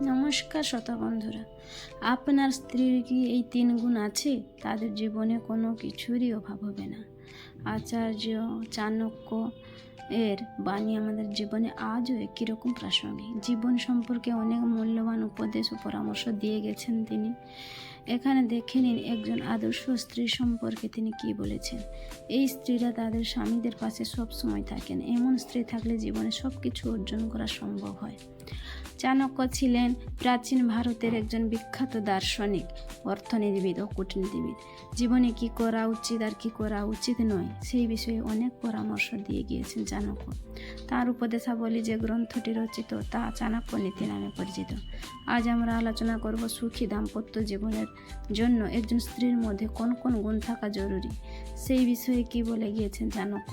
নমস্কার শ্রোতা বন্ধুরা আপনার স্ত্রীর কি এই তিন গুণ আছে? তাদের জীবনে কোনো কিছুরই অভাব হবে না। আচার্য চাণক্য এর বাণী আমাদের জীবনে আজও একই রকম প্রাসঙ্গিক। জীবন সম্পর্কে অনেক মূল্যবান উপদেশ ও পরামর্শ দিয়ে গেছেন তিনি। এখানে দেখে নিন একজন আদর্শ স্ত্রী সম্পর্কে তিনি কি বলেছেন। এই স্ত্রীরা তাদের স্বামীদের পাশে সব সময় থাকেন। এমন স্ত্রী থাকলে জীবনে সব কিছু অর্জন করা সম্ভব হয়। চাণক্য ছিলেন প্রাচীন ভারতের একজন বিখ্যাত দার্শনিক, অর্থনীতিবিদ ও কূটনীতিবিদ। জীবনে কি করা উচিত আর কি করা উচিত নয়, সেই বিষয়ে অনেক পরামর্শ দিয়ে গিয়েছেন চাণক্য। তার উপদেশাবলী যে গ্রন্থটি রচিত, তা চাণক্য নীতি নামে পরিচিত। আজ আমরা আলোচনা করব সুখী দাম্পত্য জীবনের জন্য একজন স্ত্রীর মধ্যে কোন কোন গুণ থাকা জরুরি, সেই বিষয়ে কি বলে গিয়েছেন চাণক্য?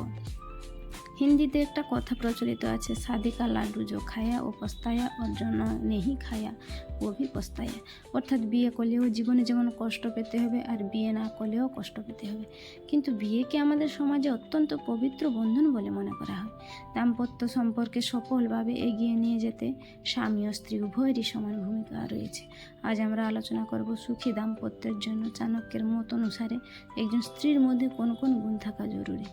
হিন্দিতে একটা কথা প্রচলিত আছে, সাদিকা লাড্ডু জো খায়া ও পস্তায়া ওর জন্য নেহি খায়া, ও ভি পস্তায়া। অর্থাৎ বিয়ে করলেও জীবনে যেমন কষ্ট পেতে হবে আর বিয়ে না করলেও কষ্ট পেতে হবে। কিন্তু বিয়েকে আমাদের সমাজে অত্যন্ত পবিত্র বন্ধন বলে মনে করা হয়। দাম্পত্য সম্পর্কে সফলভাবে এগিয়ে নিয়ে যেতে স্বামী ও স্ত্রী উভয়েরই সমান ভূমিকা রয়েছে। আজ আমরা আলোচনা করব সুখী দাম্পত্যের জন্য চাণক্যের মত অনুসারে একজন স্ত্রীর মধ্যে কোন কোন গুণ থাকা জরুরি।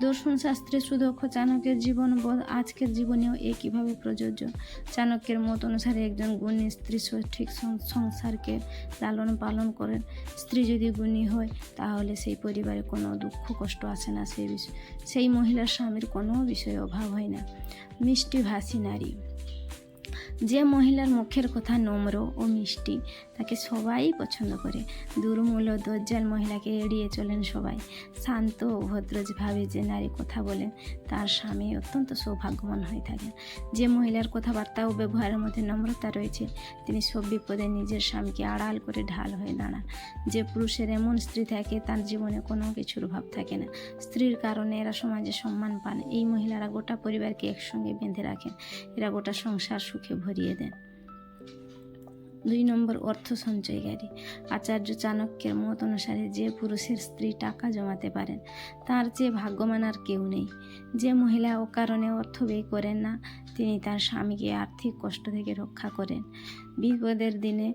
দর্শন শাস্ত্রে সুদক্ষ চাণক্যের জীবন বোধ আজকের জীবনেও একইভাবে প্রযোজ্য? চাণক্যের মত অনুসারে একজন গুণী স্ত্রী সঠিক সংসারকে লালন পালন করেন। স্ত্রী যদি গুণী হয়, তাহলে সেই পরিবারে কোনো দুঃখ, কষ্ট আসে না। সেই বিষয় সেই মহিলার স্বামীর কোনো বিষয়ে অভাব হয় না। মিষ্টিভাষী নারী। যে মহিলার মুখের কথা নম্র ও মিষ্টি, তাকে সবাই পছন্দ করে। দুর্মূল ও দজ্জাল মহিলাকে এড়িয়ে চলেন সবাই। শান্ত ও ভদ্রভাবে যে নারী কথা বলেন, তার স্বামী অত্যন্ত সৌভাগ্যবান হয়ে থাকেন। যে মহিলার কথাবার্তা ও ব্যবহারের মধ্যে নম্রতা রয়েছে, তিনি সব বিপদে নিজের স্বামীকে আড়াল করে ঢাল হয়ে দাঁড়ান। যে পুরুষের এমন স্ত্রী থাকে, তার জীবনে কোনো কিছুর অভাব থাকে না। স্ত্রীর কারণে এরা সমাজে সম্মান পান। এই মহিলারা গোটা পরিবারকে একসঙ্গে বেঁধে রাখেন। এরা গোটা সংসার সুখে ভরিয়ে দেন। দুই নম্বর অর্থ সঞ্চয়কারী। আচার্য চাণক্যের মত অনুসারে যে পুরুষের স্ত্রী টাকা জমাতে পারেন, তার চেয়ে ভাগ্যমান আর কেউ নেই। যে মহিলা ও কারণে অর্থ ব্যয় করেন না, তিনি তার স্বামীকে আর্থিক কষ্ট থেকে রক্ষা করেন। বিপদের দিনে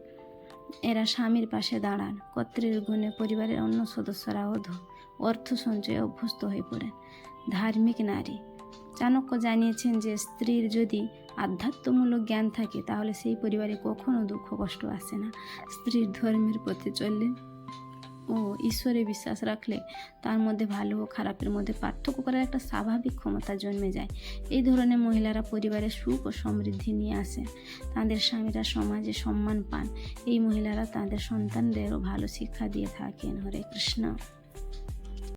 এরা স্বামীর পাশে দাঁড়ান কর্তৃর গুণে পরিবারের অন্য সদস্যরাও অর্থ সঞ্চয়ে অভ্যস্ত হয়ে পড়েন। ধার্মিক নারী। চাণক্য জানিয়েছেন যে স্ত্রীর যদি আধ্যাত্মমূলক জ্ঞান থাকে, তাহলে সেই পরিবারে কখনো দুঃখ, কষ্ট আসে না। স্ত্রীর ধর্মের পথে চললে ও ঈশ্বরে বিশ্বাস রাখলে তার মধ্যে ভালো ও খারাপের মধ্যে পার্থক্য করার একটা স্বাভাবিক ক্ষমতা জন্মে যায়। এই ধরনের মহিলারা পরিবারে সুখ ও সমৃদ্ধি নিয়ে আসে। তাদের স্বামীরা সমাজে সম্মান পান। এই মহিলারা তাদের সন্তানদেরও ভালো শিক্ষা দিয়ে থাকেন। হরে কৃষ্ণ।